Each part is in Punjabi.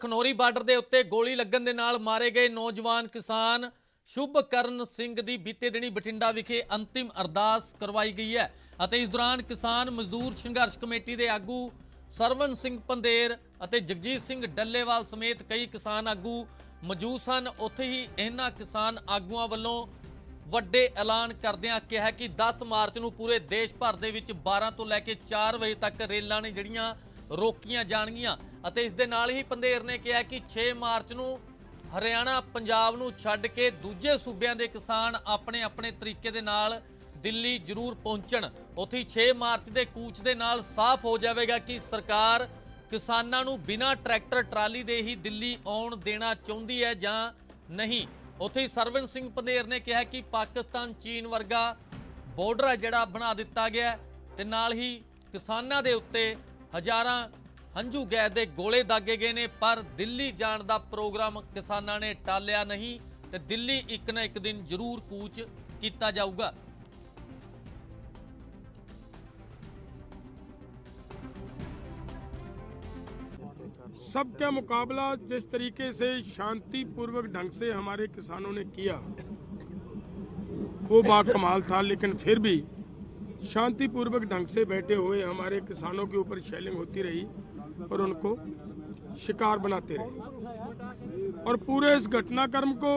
ਖਨੌਰੀ ਬਾਰਡਰ ਦੇ ਉੱਤੇ ਗੋਲੀ ਲੱਗਣ ਦੇ ਨਾਲ ਮਾਰੇ ਗਏ ਨੌਜਵਾਨ ਕਿਸਾਨ ਸ਼ੁਭਕਰਨ ਸਿੰਘ ਦੀ ਬੀਤੇ ਦਿਨੀ ਬਠਿੰਡਾ ਵਿਖੇ ਅੰਤਿਮ ਅਰਦਾਸ ਕਰਵਾਈ ਗਈ ਹੈ ਅਤੇ ਇਸ ਦੌਰਾਨ ਕਿਸਾਨ ਮਜ਼ਦੂਰ ਸੰਘਰਸ਼ ਕਮੇਟੀ ਦੇ ਆਗੂ ਸਰਵਨ ਸਿੰਘ ਪੰਦੇਰ ਅਤੇ ਜਗਜੀਤ ਸਿੰਘ ਡੱਲੇਵਾਲ ਸਮੇਤ ਕਈ ਕਿਸਾਨ ਆਗੂ ਮੌਜੂਦ ਸਨ। ਉੱਥੇ ਹੀ ਇਹਨਾਂ ਕਿਸਾਨ ਆਗੂਆਂ ਵੱਲੋਂ ਵੱਡੇ ਐਲਾਨ ਕਰਦਿਆਂ ਕਿਹਾ ਕਿ 10 ਮਾਰਚ ਨੂੰ ਪੂਰੇ ਦੇਸ਼ ਭਰ ਦੇ ਵਿੱਚ 12 ਤੋਂ ਲੈ ਕੇ 4 ਵਜੇ ਤੱਕ ਰੇਲਾਂ ਨੇ ਜਿਹੜੀਆਂ ਰੋਕੀਆਂ ਜਾਣਗੀਆਂ। ਅਤੇ ਇਸ ਦੇ ਨਾਲ ਹੀ ਪੰਧੇਰ ਨੇ ਕਿਹਾ ਕਿ 6 ਮਾਰਚ ਨੂੰ ਹਰਿਆਣਾ, ਪੰਜਾਬ ਨੂੰ ਛੱਡ ਕੇ ਦੂਜੇ ਸੂਬਿਆਂ ਦੇ ਕਿਸਾਨ ਆਪਣੇ ਆਪਣੇ ਤਰੀਕੇ ਦੇ ਨਾਲ ਦਿੱਲੀ ਜ਼ਰੂਰ ਪਹੁੰਚਣ। ਉੱਥੇ ਹੀ 6 ਮਾਰਚ ਦੇ ਕੂਚ ਦੇ ਨਾਲ ਸਾਫ਼ ਹੋ ਜਾਵੇਗਾ ਕਿ ਸਰਕਾਰ ਕਿਸਾਨਾਂ ਨੂੰ ਬਿਨਾਂ ਟਰੈਕਟਰ, ਟਰਾਲੀ ਦੇ ਹੀ ਦਿੱਲੀ ਆਉਣ ਦੇਣਾ ਚਾਹੁੰਦੀ ਹੈ ਜਾਂ ਨਹੀਂ। ਉੱਥੇ ਸਰਵਨ ਸਿੰਘ ਪੰਧੇਰ ਨੇ ਕਿਹਾ ਕਿ ਪਾਕਿਸਤਾਨ, ਚੀਨ ਵਰਗਾ ਬਾਰਡਰ ਹੈ ਜਿਹੜਾ ਬਣਾ ਦਿੱਤਾ ਗਿਆ ਹੈ ਤੇ ਨਾਲ ਹੀ ਕਿਸਾਨਾਂ ਦੇ ਉੱਤੇ ਹਜ਼ਾਰਾਂ ਹੰਝੂ ਗੈਸ ਦੇ ਗੋਲੇ ਦਾਗੇ ਗਏ ਨੇ ਪਰ ਦਿੱਲੀ ਜਾਣ ਦਾ ਪ੍ਰੋਗਰਾਮ ਕਿਸਾਨਾਂ ਨੇ ਟਾਲਿਆ ਨਹੀਂ ਤੇ ਦਿੱਲੀ ਇੱਕ ਨਾ ਇੱਕ ਦਿਨ ਜ਼ਰੂਰ ਕੂਚ ਕੀਤਾ ਜਾਊਗਾ सबका मुकाबला जिस तरीके से शांतिपूर्वक ढंग से हमारे किसानों ने किया वो बाकमाल था लेकिन फिर भी शांतिपूर्वक ढंग से बैठे हुए हमारे किसानों के ऊपर शेलिंग होती रही और उनको शिकार बनाते रहे। और पूरे इस घटनाक्रम को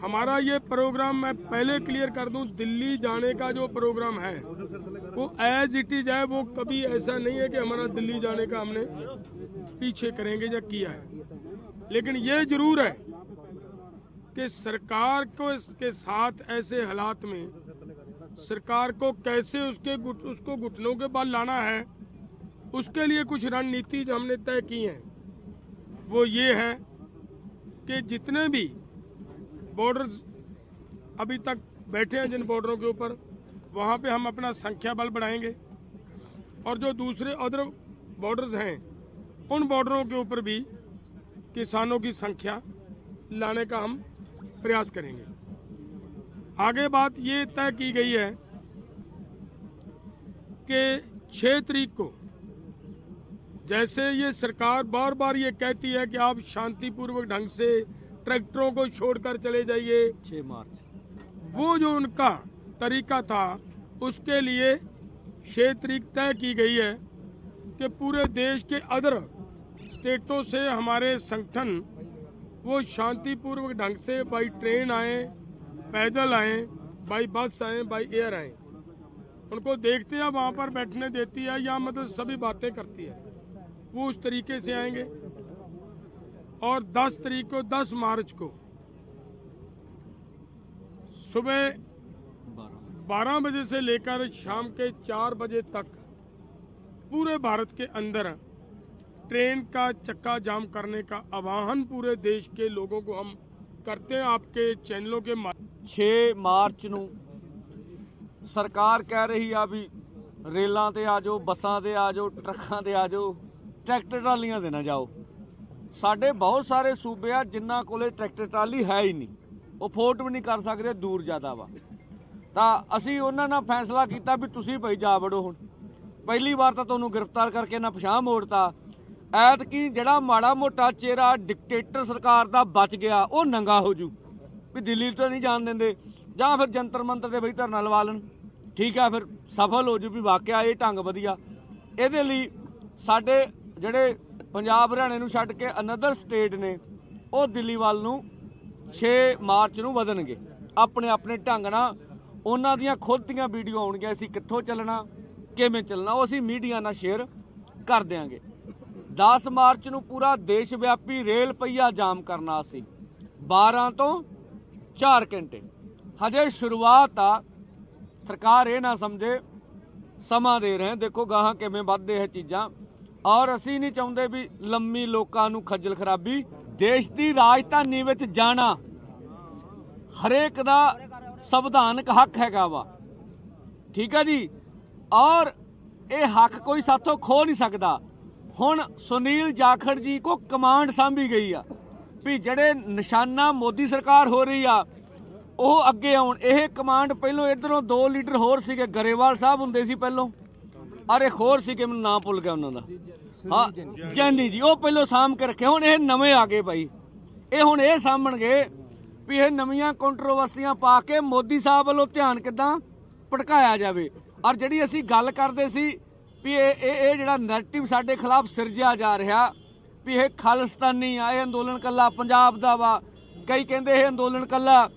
हमारा ये प्रोग्राम मैं पहले क्लियर कर दूँ दिल्ली जाने का जो प्रोग्राम है वो एज इट इज़ है वो कभी ऐसा नहीं है कि हमारा दिल्ली जाने का हमने पीछे करेंगे या किया है। लेकिन ये ज़रूर है कि सरकार को इसके साथ ऐसे हालात में सरकार को कैसे उसके गुट, उसको घुटनों के बाद लाना है उसके लिए कुछ रणनीति जो हमने तय की हैं, वो ये है कि जितने भी बॉर्डर्स अभी तक बैठे हैं जिन बॉर्डरों के ऊपर, वहाँ पे हम अपना संख्या बल बढ़ाएँगे और जो दूसरे अदर बॉर्डर्स हैं, उन बॉर्डरों के ऊपर भी किसानों की संख्या लाने का हम प्रयास करेंगे। आगे बात ये तय की गई है कि 6 तारीख को जैसे ये सरकार बार बार ये कहती है कि आप शांतिपूर्वक ढंग से ट्रैक्टरों को छोड़कर चले जाइए। 6 मार्च। वो जो उनका तरीका था उसके लिए छः तारीख तय की गई है कि पूरे देश के अदर स्टेटों से हमारे संगठन वो शांतिपूर्वक ढंग से बाई ट्रेन आए पैदल आए बाई बस आए बाई एयर आए। उनको देखते हैं वहाँ पर बैठने देती है या मतलब सभी बातें करती है। वो उस तरीके से आएंगे और 10 तारीख को 10 मार्च को सुबह 12 बजे से लेकर शाम के 4 बजे तक पूरे भारत के अंदर ट्रेन का चक्का जाम करने का आह्वान पूरे देश के लोगों को हम करते हैं आपके चैनलों के माध्यम 6 ਮਾਰਚ ਨੂੰ ਸਰਕਾਰ ਕਹਿ ਰਹੀ ਆ ਵੀ ਰੇਲਾਂ ਤੇ ਆ ਜਾਓ ਬੱਸਾਂ ਤੇ ਆ ਜਾਓ ਟਰੱਕਾਂ ਤੇ ਆ ਜਾਓ ਟਰੈਕਟਰ ਟਰਾਲੀਆਂ ਦੇ ਨਾ ਜਾਓ। ਸਾਡੇ ਬਹੁਤ ਸਾਰੇ ਸੂਬੇ ਆ ਜਿਨ੍ਹਾਂ ਕੋਲੇ ਟਰੈਕਟਰ ਟਰਾਲੀ ਹੈ ਹੀ ਨਹੀਂ। ਉਹ ਫੋਰਟ ਵੀ ਨਹੀਂ ਕਰ ਸਕਦੇ, ਦੂਰ ਜ਼ਿਆਦਾ ਵਾ। ਤਾਂ ਅਸੀਂ ਉਹਨਾਂ ਨਾਲ ਫੈਸਲਾ ਕੀਤਾ ਵੀ ਤੁਸੀਂ ਭਾਈ ਜਾ ਵੜੋ ਹੁਣ। ਪਹਿਲੀ ਵਾਰ ਤਾਂ ਤੁਹਾਨੂੰ ਗ੍ਰਿਫਤਾਰ ਕਰਕੇ ਨਾ ਪਛਾਣ ਮੋੜਤਾ। ਐਤਕੀ ਜਿਹੜਾ ਮਾੜਾ ਮੋਟਾ ਚਿਹਰਾ ਡਿਕਟੇਟਰ ਸਰਕਾਰ ਦਾ ਬਚ ਗਿਆ, ਉਹ ਨੰਗਾ ਹੋ ਜੂ। ਵੀ ਦਿੱਲੀ ਤੋਂ ਨਹੀਂ ਜਾਣ ਦਿੰਦੇ। ਜਾਂ ਫਿਰ ਜੰਤਰ ਮੰਤਰ ਤੇ ਬਈ ਧਰਨਾ ਲਵਾ ਲੈਣ। ਠੀਕ ਆ ਫਿਰ, ਸਫਲ ਹੋ ਜੂ ਵੀ ਵਾਕਿਆ ਇਹ ਢੰਗ ਵਧੀਆ। ਇਹਦੇ ਲਈ ਸਾਡੇ ਜਿਹੜੇ ਪੰਜਾਬ ਹਰਿਆਣੇ ਨੂੰ ਛੱਡ ਕੇ ਅਨਦਰ ਸਟੇਟ ਨੇ, ਉਹ ਦਿੱਲੀ ਵੱਲ ਨੂੰ 6 ਮਾਰਚ ਨੂੰ ਵਧਣਗੇ। ਆਪਣੇ ਆਪਣੇ ਢੰਗ ਨਾਲ ਉਹਨਾਂ ਦੀਆਂ ਖੁਦ ਦੀਆਂ ਵੀਡੀਓ ਆਉਣਗੀਆਂ, ਅਸੀਂ ਕਿੱਥੋਂ ਚੱਲਣਾ, ਕਿਵੇਂ ਚੱਲਣਾ, ਉਹ ਅਸੀਂ ਮੀਡੀਆ ਨਾਲ ਸ਼ੇਅਰ ਕਰ ਦਿਆਂਗੇ। 10 ਮਾਰਚ ਨੂੰ ਪੂਰਾ ਦੇਸ਼ ਵਿਆਪੀ ਰੇਲ ਪਈਆ ਜਾਮ ਕਰਨਾ ਸੀ। 12 ਤੋਂ 4 ਘੰਟੇ। ਹਜੇ ਸ਼ੁਰੂਆਤ ਆ। ਸਰਕਾਰ ਇਹ ਨਾ ਸਮਝੇ, ਸਮਾਂ ਦੇ ਰਹੇ, ਦੇਖੋ ਗਾਹਾਂ ਕਿਵੇਂ ਵੱਧਦੇ ਹੈ ਚੀਜ਼ਾਂ। ਔਰ ਅਸੀਂ ਨਹੀਂ ਚਾਹੁੰਦੇ ਵੀ ਲੰਮੀ ਲੋਕਾਂ ਨੂੰ ਖੱਜਲ ਖਰਾਬੀ। ਦੇਸ਼ ਦੀ ਰਾਜਧਾਨੀ ਵਿੱਚ ਜਾਣਾ ਹਰੇਕ ਦਾ ਸੰਵਿਧਾਨਕ ਹੱਕ ਹੈਗਾ ਵਾ। ਠੀਕ ਹੈ ਜੀ? ਔਰ ਇਹ ਹੱਕ ਕੋਈ ਸਾਥੋਂ ਖੋ ਨਹੀਂ ਸਕਦਾ। ਹੁਣ ਸੁਨੀਲ ਜਾਖੜ ਜੀ ਕੋ ਕਮਾਂਡ ਸਾਂਭੀ ਗਈ ਆ ਵੀ ਜਿਹੜੇ ਨਿਸ਼ਾਨਾ ਮੋਦੀ ਸਰਕਾਰ ਹੋ ਰਹੀ ਆ, ਉਹ ਅੱਗੇ ਆਉਣ। ਇਹ ਕਮਾਂਡ ਪਹਿਲੋਂ ਇਧਰੋਂ ਦੋ ਲੀਡਰ ਹੋਰ ਸੀਗੇ, ਗਰੇਵਾਲ ਸਾਹਿਬ ਹੁੰਦੇ ਸੀ ਪਹਿਲੋਂ। ਔਰ ਇੱਕ ਹੋਰ ਸੀਗੇ ਮੈਨੂੰ ਨਾਮ ਭੁੱਲ ਗਿਆ ਉਹਨਾਂ ਦਾ। ਹਾਂ ਜੈਨੀ। ਜੀ ਉਹ ਪਹਿਲਾਂ ਸਾਂਭ ਕੇ ਰੱਖੇ ਹੁਣ ਇਹ ਨਵੇਂ ਆ ਗਏ ਬਾਈ ਇਹ ਹੁਣ ਇਹ ਸਾਂਭਣਗੇ ਵੀ ਇਹ ਨਵੀਆਂ ਕੰਟਰੋਵਰਸੀਆਂ ਪਾ ਕੇ ਮੋਦੀ ਸਾਹਿਬ ਵੱਲੋਂ ਧਿਆਨ ਕਿੱਦਾਂ ਭਟਕਾਇਆ ਜਾਵੇ। ਔਰ ਜਿਹੜੀ ਅਸੀਂ ਗੱਲ ਕਰਦੇ ਸੀ ਵੀ ਇਹ ਇਹ ਜਿਹੜਾ ਨੈਰੇਟਿਵ ਸਾਡੇ ਖਿਲਾਫ ਸਿਰਜਿਆ ਜਾ ਰਿਹਾ ਵੀ ਇਹ ਖਾਲਿਸਤਾਨੀ ਆ ਇਹ ਅੰਦੋਲਨ ਕੱਲਾ ਪੰਜਾਬ ਦਾ ਵਾ। ਕਈ ਕਹਿੰਦੇ ਇਹ ਅੰਦੋਲਨ ਕੱਲਾ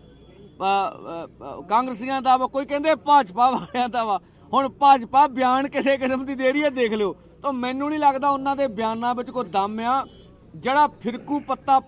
ਕਾਂਗਰਸੀਆਂ ਦਾ ਵਾ, ਕੋਈ ਕਹਿੰਦੇ ਭਾਜਪਾ ਵਾਲਿਆਂ ਦਾ ਵਾ। ਹੁਣ ਭਾਜਪਾ ਬਿਆਨ ਕਿਸੇ ਕਿਸਮ ਦੀ ਦੇ ਰਹੀ ਹੈ, ਦੇਖ ਲਿਓ। ਤਾਂ ਮੈਨੂੰ ਨਹੀਂ ਲੱਗਦਾ ਉਹਨਾਂ ਦੇ ਬਿਆਨਾਂ ਵਿੱਚ ਕੋਈ ਦਮ ਆ। ਜਿਹੜਾ ਫਿਰਕੂ ਪੱਤਾ